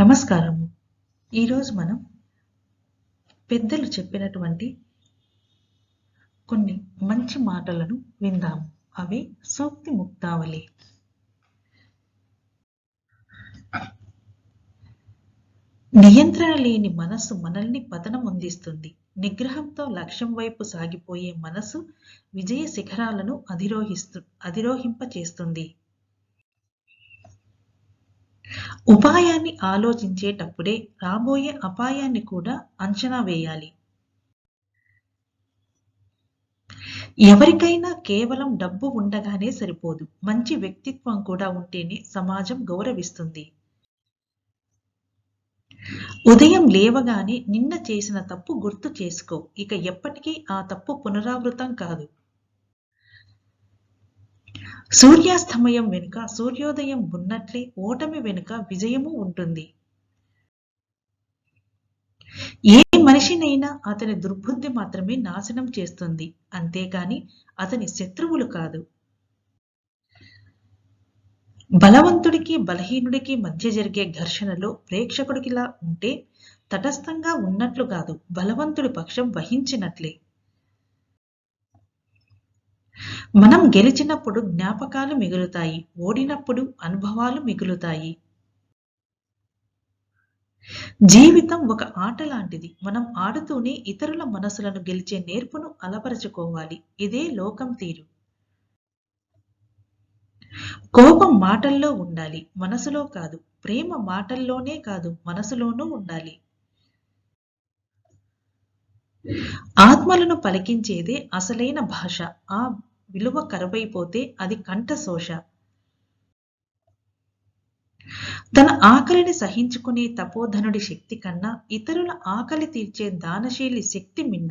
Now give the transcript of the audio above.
నమస్కారము. ఈరోజు మనం పెద్దలు చెప్పినటువంటి కొన్ని మంచి మాటలను విందాం. అవి సూక్తి ముక్తావళి. నియంత్రణ లేని మనస్సు మనల్ని పతనం అందిస్తుంది. నిగ్రహంతో లక్ష్యం వైపు సాగిపోయే మనసు విజయ శిఖరాలను అధిరోహిస్తు అధిరోహింపచేస్తుంది. ఉపాయాన్ని ఆలోచించేటప్పుడే రాబోయే అపాయాన్ని కూడా అంచనా వేయాలి. ఎవరికైనా కేవలం డబ్బు ఉండగానే సరిపోదు. మంచి వ్యక్తిత్వం కూడా ఉంటేనే సమాజం గౌరవిస్తుంది. ఉదయం లేవగానే నిన్న చేసిన తప్పు గుర్తు చేసుకో. ఇక ఎప్పటికీ ఆ తప్పు పునరావృతం కాదు. సూర్యాస్తమయం వెనుక సూర్యోదయం ఉన్నట్లే ఓటమి వెనుక విజయము ఉంటుంది. ఏ మనిషినైనా అతని దుర్బుద్ధి మాత్రమే నాశనం చేస్తుంది. అంతేకాని అతని శత్రువులు కాదు. బలవంతుడికి బలహీనుడికి మధ్య జరిగే ఘర్షణలో ప్రేక్షకుడికిలా ఉంటే తటస్థంగా ఉన్నట్లు కాదు బలవంతుడి పక్షం వహించినట్లే. మనం గెలిచినప్పుడు జ్ఞాపకాలు మిగులుతాయి ఓడినప్పుడు అనుభవాలు మిగులుతాయి. జీవితం ఒక ఆట లాంటిది. మనం ఆడుతూనే ఇతరుల మనసులను గెలిచే నేర్పును అలపరచుకోవాలి ఇదే లోకం తీరు. కోపం మాటల్లో ఉండాలి. మనసులో కాదు. ప్రేమ మాటల్లోనే కాదు. మనసులోనూ ఉండాలి. ఆత్మలను పలికించేదే అసలైన భాష. ఆ విలువ కరువైపోతే అది కంఠశోష తన ఆకలిని సహించుకునే తపోధనుడి శక్తి కన్నా ఇతరుల ఆకలి తీర్చే దానశీలి శక్తి మిన్న.